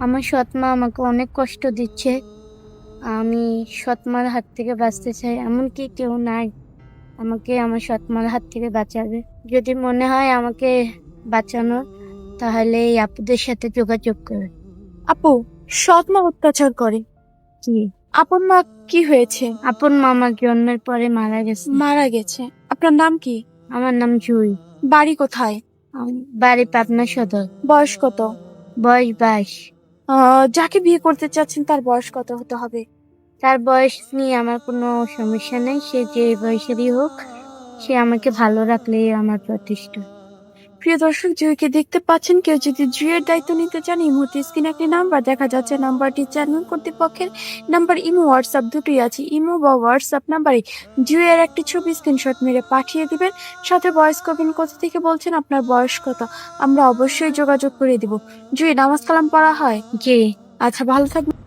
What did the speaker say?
আমার সৎ মা আমাকে অনেক কষ্ট দিচ্ছে। আমি সৎ মার হাত থেকে বাঁচতে চাই এমনকি কেউ নাই আমাকে আমার সৎ মার হাত থেকে বাঁচাবে। যদি মনে হয় আমাকে বাঁচানোর তাহলে এই আপুদের সাথে যোগাযোগ করে। আপু সৎ মা অত্যাচার করে। কি আপন মা কি হয়েছে? আপন মামা জন্মের পরে মারা গেছে। মারা গেছে। আপনার নাম কি? আমার নাম জুই। বাড়ি কোথায়? বাড়ি পাবনা সদর। বয়স কত? বয়স বাইশ। যাকে বিয়ে করতে চাচ্ছেন তার বয়স কত হতে হবে? তার বয়স নিয়ে আমার কোনো সমস্যা নেই। সে যে বয়সেরই হোক, সে আমাকে ভালো রাখলেই আমার প্রতিষ্ঠা। প্রিয় দর্শক জুইকে দেখতে পাচ্ছেন, কেউ যদি জুইয়ের দায়িত্ব নিতে চান, এই মুহূর্তে স্ক্রিনে একটি নাম্বার দেখা যাচ্ছে। নাম্বারটি চ্যানেল কর্তৃপক্ষের নাম্বার ইমো হোয়াটসঅ্যাপ দুটোই আছে। ইমো বা হোয়াটসঅ্যাপ নাম্বারে জুইয়ের একটি ছবি স্ক্রিনশট মেরে পাঠিয়ে দিবেন। সাথে বয়স কবেন কোথা থেকে বলছেন, আপনার বয়স কত? আমরা অবশ্যই যোগাযোগ করে দিব। জুই নামাজ কালাম পড়া হয়? জি। আচ্ছা ভালো থাকবেন।